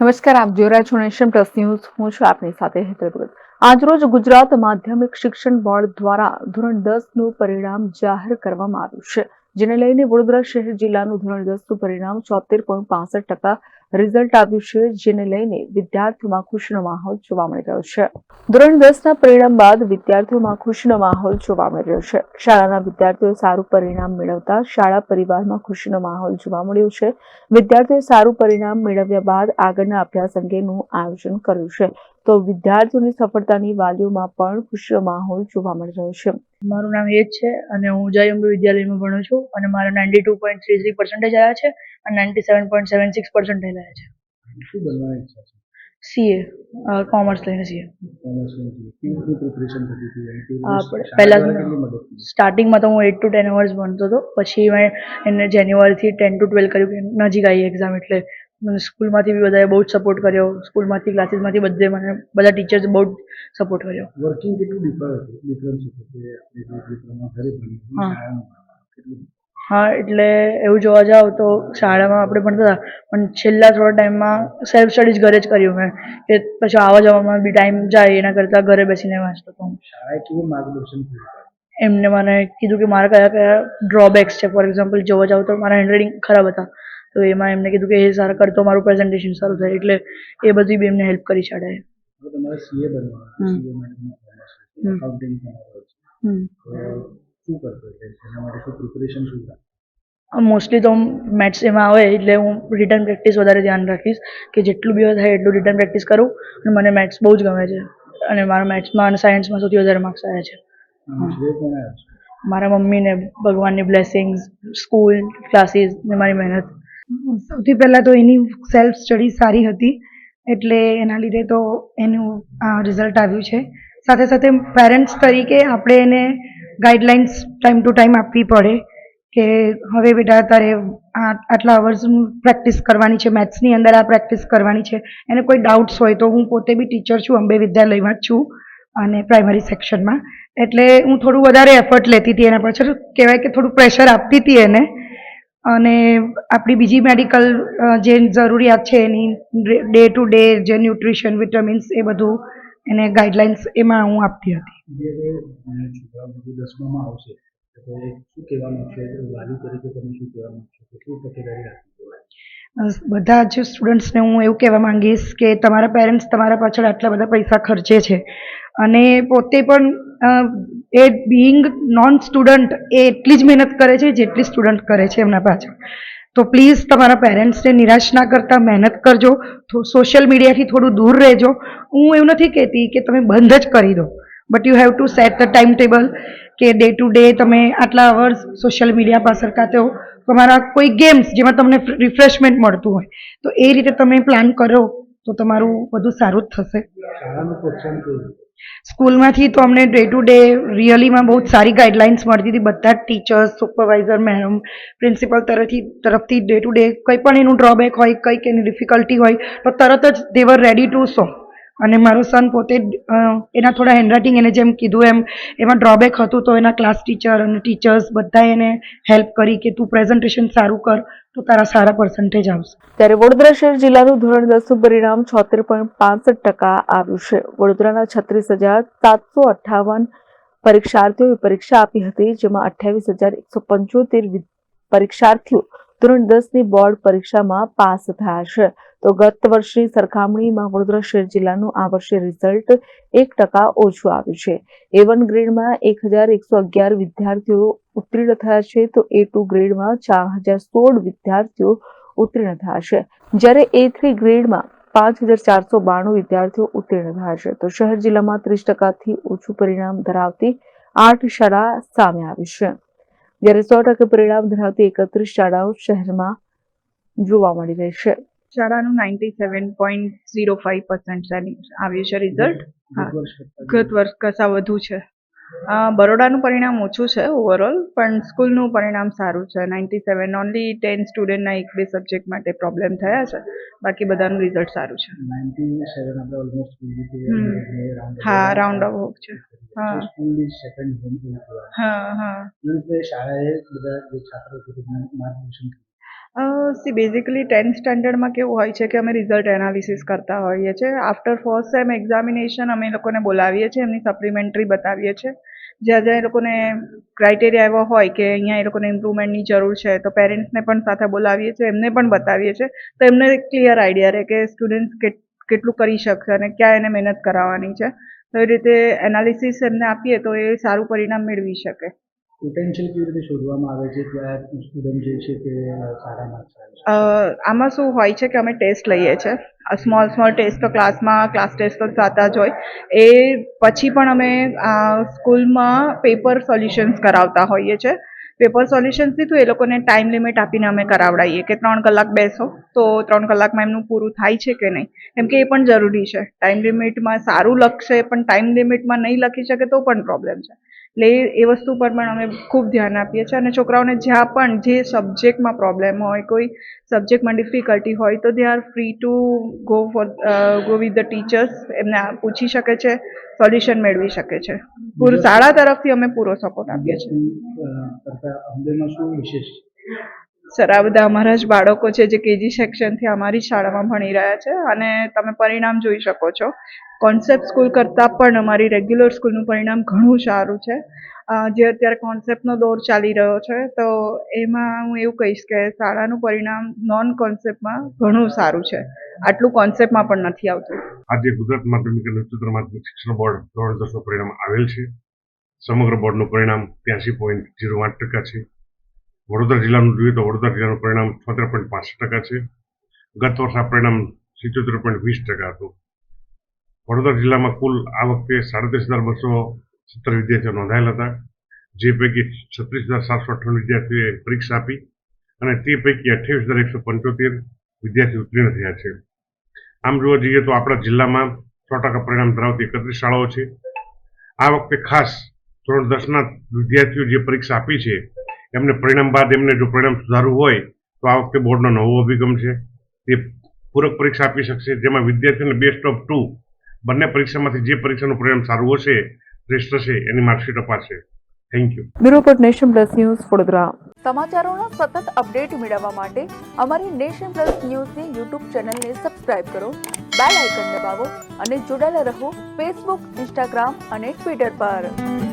નમસ્કાર, આપ જોઈ રહ્યા છો નેશન પ્લસ ન્યૂઝ. હું છું આપની સાથે હેતર ભગત. આજરોજ ગુજરાત માધ્યમિક શિક્ષણ બોર્ડ દ્વારા ધોરણ દસનું પરિણામ જાહેર કરવામાં આવ્યું છે, જેને લઈને વડોદરા શહેર જિલ્લાનું ધોરણ દસનું પરિણામ ચોતેર પોઈન્ટ ટકા રિઝલ્ટ આવ્યું છે જેને લઈને વિદ્યાર્થીઓમાં ખુશીનો માહોલ જોવા મળી રહ્યો છે. ધોરણ દસ ના પરિણામ બાદ વિદ્યાર્થીઓમાં ખુશીનો માહોલ જોવા મળી રહ્યો છે. શાળાના વિદ્યાર્થીઓ સારું પરિણામ મેળવતા શાળા પરિવારમાં ખુશીનો માહોલ જોવા મળ્યો છે. વિદ્યાર્થીઓએ સારું પરિણામ મેળવ્યા બાદ આગળના અભ્યાસ અંગેનું આયોજન કર્યું છે. તો વિદ્યાર્થીઓની સફળતાની વાલીઓમાં પણ ખુશીનો માહોલ જોવા મળી રહ્યો છે. મારું નામ એજ છે અને હું જયંબી વિદ્યાલયમાં ભણું છું અને મારા ninety two point three three percentage આવ્યા છે અને ninety seven point seven six percentage આવ્યા છે. શું બનવાની ઈચ્છા છે? સીએ કોમર્સ લઈને સીએ પહેલા સ્ટાર્ટિંગમાં તો હું એટ ટુ ટેન અવર્સ ભણતો હતો. પછી મેં એને જાન્યુઆરીથી ટેન ટુ ટ્વેલ્વ કર્યું કે નજીક આવી એક્ઝામ એટલે મને સ્કૂલમાંથી બી બધાએ બહુ જ સપોર્ટ કર્યો. સ્કૂલમાંથી ક્લાસીસમાંથી બધે મને બધા ટીચર્સ બહુ જ સપોર્ટ કર્યો. વર્કિંગ કેટલું ડિફરન્સ હા. હા એટલે એવું જોવા જાવ તો શાળામાં આપણે ભણતા હતા. પણ છેલ્લા થોડા ટાઈમમાં સેલ્ફ સ્ટડીઝ ઘરે જ કર્યું મેં. કે પછી આવવા જવામાં બી ટાઈમ જાય એના કરતાં ઘરે બેસીને વાંચતો હતો હું. શાળાએ કેવું માર્ગદર્શન એમને મને કીધું કે મારા કયા કયા ડ્રોબેક્સ છે. ફોર એક્ઝામ્પલ જોવા જાવ તો મારા હેન્ડરાઇટિંગ ખરાબ હતા. તો એમાં એમને કીધું કે એ સારા કરતો મારું પ્રેઝન્ટેશન સારું થાય. એટલે એ બધી બી એમને હેલ્પ કરી છાડે. હવે તમારે સીએ બનવાનું તો મોસ્ટલી તો મેથ્સ એમાં આવે એટલે હું રિટર્ન પ્રેક્ટિસ વધારે ધ્યાન રાખીશ કે જેટલું બી થાય એટલું રિટર્ન પ્રેક્ટિસ કરું. અને મને મેથ્સ બહુ જ ગમે છે. અને મારા મેથ્સમાં અને સાયન્સમાં સૌથી વધારે માર્ક્સ આવ્યો છે. મારા મમ્મીને ભગવાનની બ્લેસિંગ્સ સ્કૂલ ક્લાસીસ ને મારી મહેનત. સૌથી પહેલાં તો એની સેલ્ફ સ્ટડી સારી હતી, એટલે એના લીધે તો એનું રિઝલ્ટ આવ્યું છે. સાથે સાથે પેરેન્ટ્સ તરીકે આપણે એને ગાઈડલાઇન્સ ટાઈમ ટુ ટાઈમ આપવી પડે કે હવે બેટા તારે આટલા અવર્સ પ્રેક્ટિસ કરવાની છે મેથ્સની અંદર આ પ્રેક્ટિસ કરવાની છે. એને કોઈ ડાઉટ્સ હોય તો હું પોતે બી ટીચર છું, અંબે વિદ્યાલયમાં જ છું અને પ્રાઇમરી સેક્શનમાં એટલે હું થોડું વધારે એફર્ટ લેતી હતી એના પાછળ કહેવાય કે થોડું પ્રેશર આપતી હતી એને. અને આપણી બીજી મેડિકલ જે જરૂરિયાત છે એની ડે ટુ ડે જે ન્યુટ્રિશન વિટામિન્સ એ બધું એને ગાઈડલાઇન્સ એમાં હું આપતી હતી. બધું જ સ્ટુડન્ટ્સને હું એવું કહેવા માંગીશ કે તમારા પેરેન્ટ્સ તમારા પાછળ આટલા બધા પૈસા ખર્ચે છે. અને પોતે પણ એ બિંગ નોન સ્ટુડન્ટ એ એટલી જ મહેનત કરે છે, જેટલી સ્ટુડન્ટ કરે છે એમના પાછળ. તો પ્લીઝ તમારા પેરેન્ટ્સને નિરાશ ના કરતા મહેનત કરજો સોશિયલ મીડિયાથી થોડું દૂર રહેજો. હું એવું નથી કહેતી કે તમે બંધ જ કરી દો but you have to set the time table કે ડે ટુ ડે તમે આટલા અવર્સ સોશિયલ મીડિયા પાછળ કાં તો તમારા કોઈ ગેમ્સ જેમાં તમને રિફ્રેશમેન્ટ મળતું હોય, તો એ રીતે તમે પ્લાન કરો. તો તમારું બધું સારું જ થશે. સ્કૂલમાંથી તો અમને ડે ટુ ડે રિયલીમાં બહુ જ સારી ગાઈડલાઇન્સ મળતી હતી. બધા જ ટીચર્સ સુપરવાઇઝર મેડમ પ્રિન્સિપલ તરફથી તરફથી ડે ટુ ડે કંઈ પણ એનું ડ્રોબેક હોય કંઈક એની ડિફિકલ્ટી હોય તો તરત જ દેવર રેડી ટુ સો અને મારો સન પોતે એના થોડા હેન્ડરાઇટિંગ એને જેમ કીધું એમ એમાં ડ્રોબેક હતું તો એના ક્લાસ ટીચર અને ટીચર્સ બધાએ એને હેલ્પ કરી કે તું પ્રેઝન્ટેશન સારું કર. તો તારા સારા પર્સન્ટેજ આવશે. ત્યારે વડોદરા શહેર જિલ્લાનું ધોરણ દસનું પરિણામ છોતેર પોઈન્ટ પાસઠ ટકા આવ્યું છે. વડોદરાના છત્રીસ હજાર સાતસો અઠાવન પરીક્ષાર્થીઓએ પરીક્ષા આપી હતી, જેમાં અઠ્યાવીસ હજાર એકસો પંચોતેર પરીક્ષાર્થીઓ ધોરણ દસની બોર્ડ પરીક્ષામાં પાસ થયા છે. તો ગત વર્ષની સરખામણીમાં વડોદરા શહેર જિલ્લાનું આ વર્ષે રિઝલ્ટ એક ટકા ઓછું આવ્યું છે. એ વન ગ્રેડમાં એક હજાર એકસો અગિયાર વિદ્યાર્થીઓ ઉત્તીર્ણ થયા છે, તો એ ટુ ગ્રેડમાં ચાર હજાર સોળ વિદ્યાર્થીઓ ઉત્તીર્ણ થયા છે. જ્યારે એ થ્રી ગ્રેડમાં પાંચ હજાર ચારસો બાણું વિદ્યાર્થીઓ ઉત્તીર્ણ થયા છે, તો શહેર જિલ્લામાં ત્રીસ ટકાથી ઓછું પરિણામ ધરાવતી આઠ શાળા સામે આવી છે. જ્યારે સો ટકા પરિણામ ધરાવતી એકત્રીસ શાળાઓ શહેરમાં જોવા મળી રહી છે. શાળાનું ninety seven point zero five percent આવ્યું છે. રિઝલ્ટ હા. ગત વર્ષ કરતાં વધુ છે? બરોડાનું પરિણામ ઓછું છે ઓવરઓલ પણ સ્કૂલનું પરિણામ સારું છે. નાઇન્ટી સેવન ઓનલી ટેન સ્ટુડન્ટના એક બે સબ્જેક્ટ માટે પ્રોબ્લેમ થયા છે. બાકી બધાનું રિઝલ્ટ સારું છે. 97 આપણે ઓલમોસ્ટ પૂરી રીતે હમ. અને round હા રાઉન્ડ ઓફ છે. હા. સ્કૂલ ઇઝ સેકન્ડ હોમ હા હા. શાળાએ બધા જે છાત્રો માર્ગદર્શન કર્યું. સી બેઝિકલી ટેન્થ સ્ટાન્ડર્ડમાં કેવું હોય છે કે અમે રિઝલ્ટ એનાલિસિસ કરતા હોઈએ છીએ આફ્ટર ફર્સ્ટ સેમ એક્ઝામિનેશન અમે લોકોને બોલાવીએ છીએ, એમની સપ્લિમેન્ટરી બતાવીએ છીએ. જ્યાં જ્યાં એ લોકોને ક્રાઇટેરિયા એવો હોય કે અહીંયા એ લોકોને ઇમ્પ્રુવમેન્ટની જરૂર છે, તો પેરેન્ટ્સને પણ સાથે બોલાવીએ છીએ, એમને પણ બતાવીએ છીએ. તો એમને ક્લિયર આઈડિયા રહે કે સ્ટુડન્ટ કેટલું કરી શકશે અને ક્યાં એને મહેનત કરાવવાની છે. તો એ રીતે એનાલિસિસ એમને આપીએ તો એ સારું પરિણામ મેળવી શકે. પોટેન્શિયલ કેવી રીતે શોધવામાં આવે છે? કે સ્ટુડન્ટ જે છે તે સારા માર્ક્સ આમાં શું હોય છે કે અમે ટેસ્ટ લઈએ છીએ સ્મોલ સ્મોલ ટેસ્ટ તો ક્લાસમાં ક્લાસ ટેસ્ટ તો થતા જ હોય. એ પછી પણ અમે સ્કૂલમાં પેપર સોલ્યુશન્સ કરાવતા હોઈએ છીએ પેપર સોલ્યુશન્સથી તો એ લોકોને ટાઈમ લિમિટ આપીને અમે કરાવડાવીએ કે ત્રણ કલાક બેસો તો ત્રણ કલાકમાં એમનું પૂરું થાય છે કે નહીં? કેમ કે એ પણ જરૂરી છે. ટાઈમ લિમિટમાં સારું લખશે પણ ટાઈમ લિમિટમાં નહીં લખી શકે તો પણ પ્રોબ્લેમ છે. એટલે એ વસ્તુ પર પણ અમે ખૂબ ધ્યાન આપીએ છીએ. અને છોકરાઓને જ્યાં પણ જે સબ્જેક્ટમાં પ્રોબ્લેમ હોય કોઈ સબ્જેક્ટમાં ડિફિકલ્ટી હોય તો they are free to go for go with the teachers એમને પૂછી શકે છે સોલ્યુશન મેળવી શકે છે. પૂરું શાળા તરફથી અમે પૂરો સપોર્ટ આપીએ છીએ. સર, આ બધા અમારા જ બાળકો છે જે કેજી સેક્શનથી અમારી શાળામાં ભણી રહ્યા છે અને તમે પરિણામ જોઈ શકો છો. કોન્સેપ્ટ સ્કૂલ કરતાં પણ અમારી રેગ્યુલર સ્કૂલનું પરિણામ ઘણું સારું છે. જે અત્યારે કોન્સેપ્ટનો દોર ચાલી રહ્યો છે, તો એમાં હું એવું કહીશ કે શાળાનું પરિણામ નોન કોન્સેપ્ટમાં ઘણું સારું છે. આટલું કોન્સેપ્ટમાં પણ નથી આવતું. આજે ગુજરાત માધ્યમિક અને ઉચ્ચતર માધ્યમિક શિક્ષણ બોર્ડ ધોરણ દસનું પરિણામ આવેલ છે. સમગ્ર બોર્ડનું પરિણામ ત્યાંસી પોઈન્ટ જીરો આઠ ટકા છે. વડોદરા જિલ્લાનું જોઈએ તો વડોદરા જિલ્લાનું પરિણામ છોતેર પોઈન્ટ પાંસઠ ટકા છે. ગત વર્ષ પરિણામ સિત્યોતેર પોઈન્ટ વીસ ટકા હતું. વડોદરા જિલ્લામાં કુલ આ વખતે સાડત્રીસ હજાર બસો સત્તર વિદ્યાર્થીઓ નોંધાયેલા હતા. જે પૈકી છત્રીસ હજાર સાતસો અઠ્ઠાણું વિદ્યાર્થીઓએ પરીક્ષા આપી અને તે પૈકી અઠ્યાવીસ હજાર એકસો પંચોતેર વિદ્યાર્થીઓ ઉત્તીર્ણ થયા છે. આમ જોવા જઈએ તો આપણા જિલ્લામાં સો ટકા પરિણામ ધરાવતી એકત્રીસ શાળાઓ છે. આ વખતે ખાસ ધોરણ દસના વિદ્યાર્થીઓ જે પરીક્ષા આપી છે એમને પરિણામ બાદ એમને જો પરિણામ સુધારવું હોય તો આ વખતે બોર્ડનો નવો અભિગમ છે. તે પૂરક પરીક્ષા આપી શકશે જેમાં વિદ્યાર્થીઓને બેસ્ટ ઓફ ટુ બંને પરીક્ષામાંથી જે પરીક્ષાનું પરિણામ સારું હશે શ્રેષ્ઠ છે એની માર્કશીટ અપાશે. થેન્ક યુ બ્યુરો પર નેશન પ્લસ ન્યૂઝ વડોદરા. સમાચારોના સતત અપડેટ મેળવવા માટે અમારી નેશન પ્લસ ન્યૂઝની યુટ્યુબ ચેનલને સબસ્ક્રાઇબ કરો બેલ આઇકન દબાવો અને જોડાયેલા રહો ફેસબુક ઇન્સ્ટાગ્રામ અને ટ્વિટર પર.